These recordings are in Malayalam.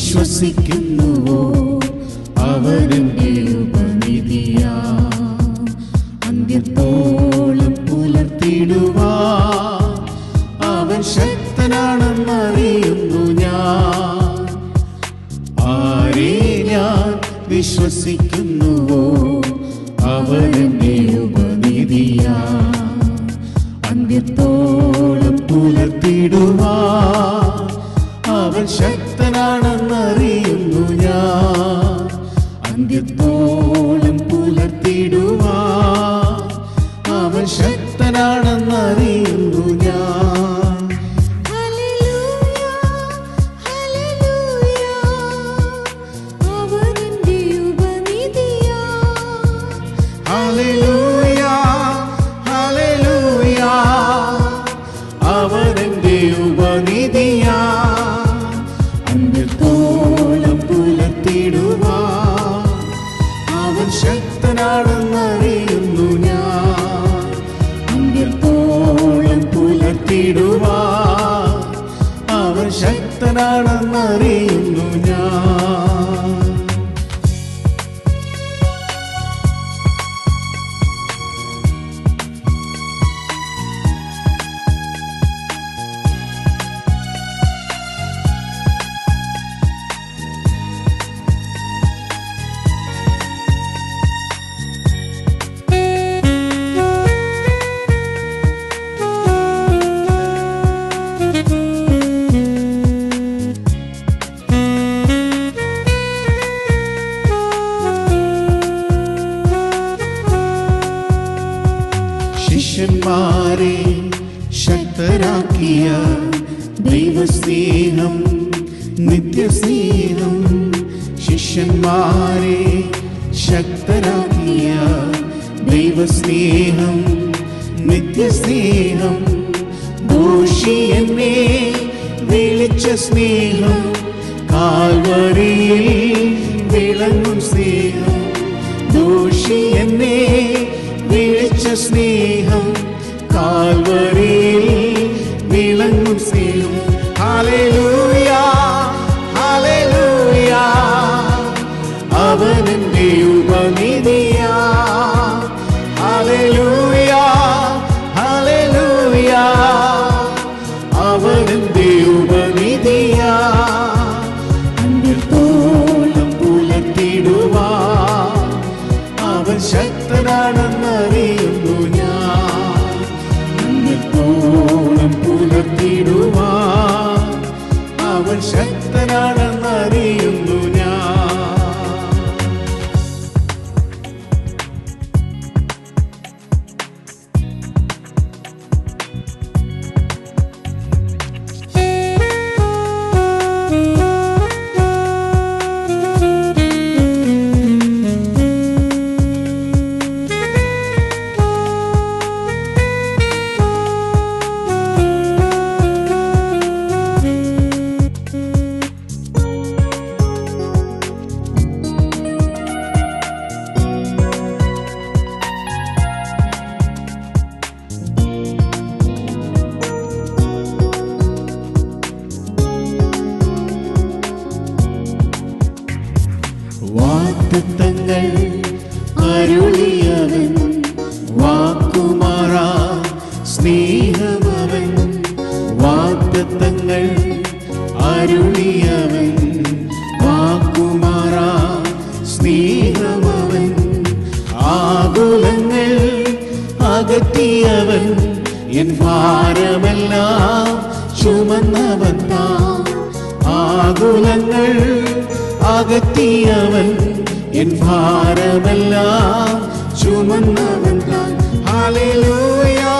വിശ്വസിക്കുന്നുവോ? അവരുടെ ഉപനിധിയാ അന്ത്യത്തോളം പുലർത്തിടുവാ. അവൻ ശക്തനാണെന്നറിയുന്നു ഞാൻ. ആരേ ഞാൻ വിശ്വസിക്കുന്നുവോ? അവരുടെ ഉപനിധിയാ അന്ത്യത്തോളം ശക്തനാണെന്നറിയുന്നു ഞാൻ. അന്ത്യത്തോളം ശിഷ്യന്മാരെ ശക്തരാക്കിയ ദൈവസ്നേഹം നിത്യസ്നേഹം ശിഷ്യന്മാരെ ശക്തരാക്കിയ ദൈവസ്നേഹം നിത്യസ്നേഹം ദോഷി എന്നെ വിളിച്ച സ്നേഹം കാൽവരിയിൽ വിളങ്ങും സ്നേഹം ദോഷി എന്നെ വിളിച്ച സ്നേഹം കാൽവരിയിൽ ശക്തനാണെന്നറിയുന്നു ஆக்கியவன் என் பாரமெல்லாம் சுமந்தவன் தான் ஆகுலங்கள் அகத்தியவன் என் பாரமெல்லாம் சுமந்தவன் தான் ஹalleluya.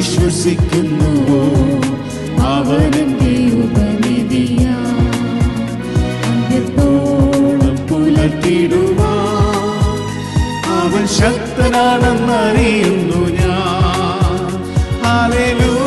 വിശ്വസിക്കുന്നുവോ? അവരും ഉപനിധിയ? അന്ത്യത്തോളം പുലർത്തിടുക അവൻ ശക്തനാണെന്നറിയുന്നു ഞാൻ. ആലലു